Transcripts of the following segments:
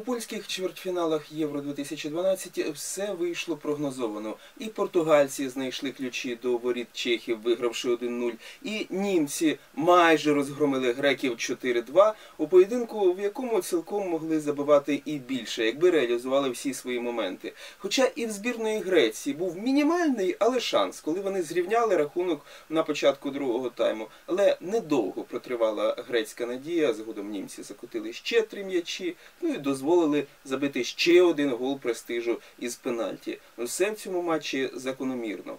польських чвертьфіналах Євро 2012 все вийшло прогнозовано. І португальці знайшли ключі до воріт Чехів, вигравши 1-0. І німці майже розгромили греків 4-2 у поєдинку, в якому цілком могли забивати і більше, якби реалізували всі свої моменти. Хоча і в збірної Греції був мінімальний, але шанс, коли вони зрівняли рахунок на початку другого тайму. Але недовго протривала грецька надія. Згодом німці закотили ще три м'ячі, ну і дозволили забити ще один гол престижу із пенальті. Все в цьому матчі закономірно.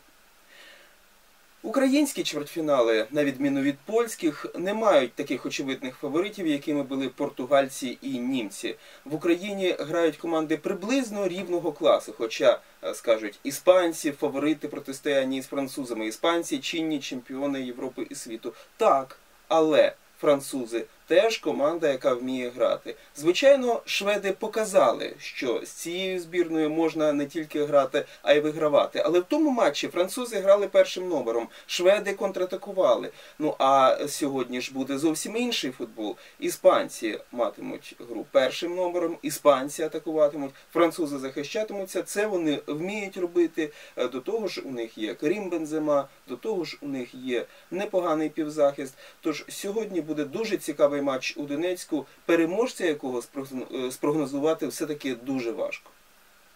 Українські чвертьфінали, на відміну від польських, не мають таких очевидних фаворитів, якими були португальці і німці. В Україні грають команди приблизно рівного класу, хоча е, скажуть іспанці, фаворити протистояння із французами. Іспанці чинні чемпіони Європи і світу. Так, але французи теж команда, яка вміє грати. Звичайно, шведи показали, що з цією збірною можна не тільки грати, а й вигравати. Але в тому матчі французи грали першим номером, шведи контратакували. Ну а сьогодні ж буде зовсім інший футбол. Іспанці матимуть гру першим номером, іспанці атакуватимуть, французи захищатимуться. Це вони вміють робити. Е, До того ж, у них є Карім Бензема, до того ж, у них є непоганий півзахист. Тож сьогодні буде дуже цікавий матч у Донецьку, переможця якого е, спрогнозувати все-таки дуже важко.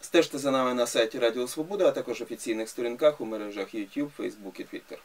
Стежте за нами на сайті Радіо Свобода, а також офіційних сторінках у мережах YouTube, Facebook і Twitter.